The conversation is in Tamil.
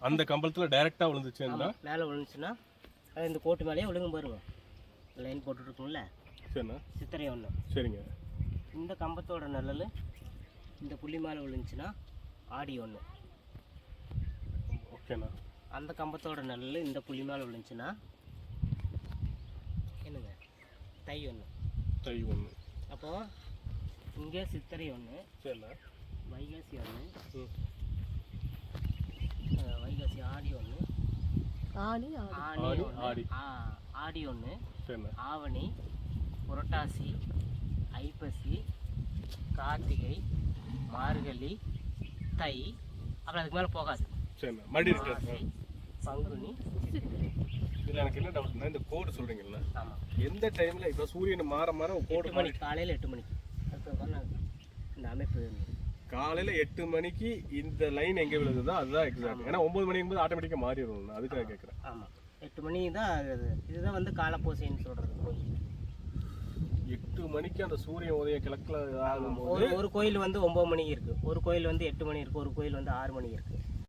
அந்த கம்பளத்துல டைரக்டா விழுந்துச்சுன்னா மேலே விழுந்துச்சுன்னா அது இந்த கோட்டு மேலேயே விழுங்கும் பாருங்க. லைன் போட்டுருக்குங்கள சரிண்ணா. சித்திரை ஒன்று சரிங்க. இந்த கம்பத்தோட நிழல் இந்த புள்ளி மேலே விழுந்துச்சுன்னா ஆடி ஒன்று ஓகேண்ணா. அந்த கம்பத்தோட நிழல் இந்த புள்ளி மேலே விழுந்துச்சுன்னா என்னங்க? தை ஒன்று தை ஒன்று அப்போது இங்கே சித்திரை ஒன்று சரிண்ணா. வைகாசி ஒன்று ம் வைகாசி ஆடி ஒன்று ஆணி ஆடி. ஆடி, ஒன்று ஆடி. ஆடி ஒன்று ஆவணி புரட்டாசி ஐப்பசி கார்த்திகை மார்கழி தை. அப்புறம் அதுக்கு மேலே போகாது. பங்குனி. இதில் எனக்கு என்ன டவுட்னா இந்த கோடு சொல்றீங்கல்ல ஆமாம் எந்த டைம்ல இப்போ சூரியன் மாற மாற கோடு மணிக்கு காலையில் எட்டு மணிக்கு அதுக்கு அப்புறம் இந்த அமைப்பு காலையில எட்டு மணிக்கு இந்த லைன் எங்க விழுகுதோ அதுதான் எக்ஸாக்ட் ஏன்னா ஒன்பது மணிக்கு போது ஆட்டோமேட்டிக்கா மாறிடும் அதுக்காக கேட்குறேன் ஆமாம் எட்டு மணி தான் ஆகுது. இதுதான் வந்து காலப்பூசைன்னு சொல்கிறது கோயில். எட்டு மணிக்கு அந்த சூரியன் உதயம் கிழக்குல ஆகும்போது ஒரு ஒரு கோயில் வந்து ஒம்பது மணிக்கு இருக்குது ஒரு கோயில் வந்து எட்டு மணி இருக்குது ஒரு கோயில் வந்து ஆறு மணி இருக்குது